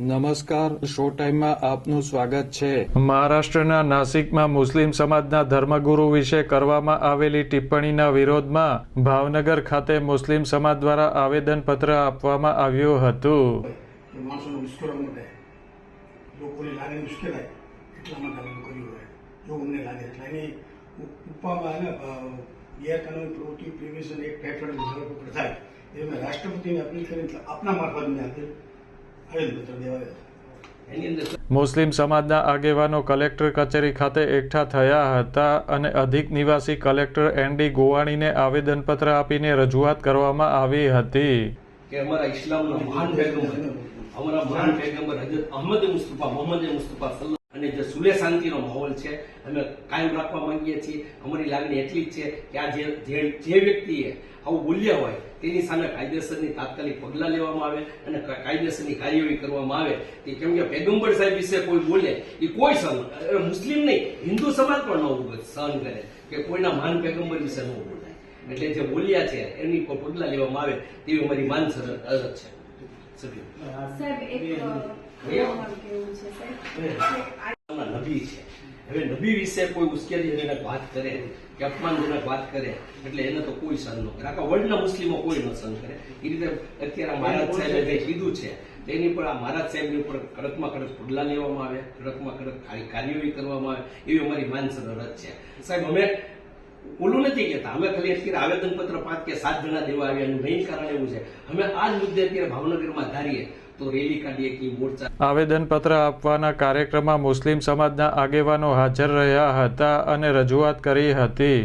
નમસ્કાર શો ટાઈમમાં આપનું સ્વાગત છે. મહારાષ્ટ્રના નાસિકમાં મુસ્લિમ સમાજના ધર્મગુરુ વિશે કરવામાં આવેલી ટિપ્પણીના વિરોધમાં ભાવનગર ખાતે મુસ્લિમ સમાજ દ્વારા આવેદનપત્ર આપવામાં આવ્યું હતું. લોકોની લાગણી મુશ્કેલાય એટલા માટે આ બધું કર્યું હોય. જો અમને લાગે એટલે એની ઉપવામાં ગેરકાનૂની પ્રવૃત્તિ પ્રિવેશન એક્ટ હેઠળ થાય. એ મેં રાષ્ટ્રપતિને અપીલ કરી આપના મારફત મેં મુસ્લિમ સમાજના આગેવાનો કલેક્ટર કચેરી ખાતે એકઠા થયા હતા અને અધિક નિવાસી કલેક્ટર એન ડી ગોવાણીને આવેદનપત્ર આપીને રજૂઆત કરવામાં આવી હતી. કે અમારા ઇસ્લામના મહાન પેગમ્બર અમારા મહાન પેગમ્બર હજરત અહમદ મુસ્તફા, મોહમ્મદ મુસ્તફા અને જે સુલે શાંતિનો માહોલ છે અમે કાયમ રાખવા માંગીએ છીએ. અમારી લાગણી એટલી જ છે કે આ જે જે- જે વ્યક્તિએ આવું બોલ્યા હોય તેની સામે કાયદેસરની તાત્કાલિક પગલાં લેવામાં આવે અને કાયદેસરની કાર્યવાહી કરવામાં આવે. તે કેમ કે પૈગંબર સાહેબ વિશે કોઈ બોલે એ કોઈ સહન મુસ્લિમ નહીં હિન્દુ સમાજ પણ ન ઉભો- સહન કરે કે કોઈના મહાન પૈગંબર વિશે ન બોલાય એટલે જે બોલ્યા છે એની પર પગલાં લેવામાં આવે તેવી અમારી માનસર અરજ છે. સભ્યો. નબી છે. હવે નબી વિશે કોઈ ઉશ્કેરણીજનક વાત કરે કે અપમાનજનક વાત કરે એટલે એને તો કોઈ સહન ન કરે. આખા વર્લ્ડના મુસ્લિમો કોઈ ન સહન કરે. એ રીતે અત્યારે મહારાજ સાહેબે જે કીધું છે તેની પર આ મહારાજ સાહેબની ઉપર કડકમાં કડક પગલાં લેવામાં આવે કડકમાં કડક કાર્યવાહી કરવામાં આવે એવી અમારી માનસર અરજ છે. સાહેબ અમે ઓલું નથી કહેતા. અમે ખાલી અત્યારે આવેદનપત્ર પાંચ કે સાત જણા દેવા આવ્યા એનું મેઇન કારણ એવું છે. અમે આ જ મુદ્દે અત્યારે ભાવનગરમાં ધારીએ. આવેદનપત્ર આપવાના કાર્યક્રમમાં મુસ્લિમ સમાજના આગેવાનો હાજર રહ્યા હતા અને રજૂઆત કરી હતી.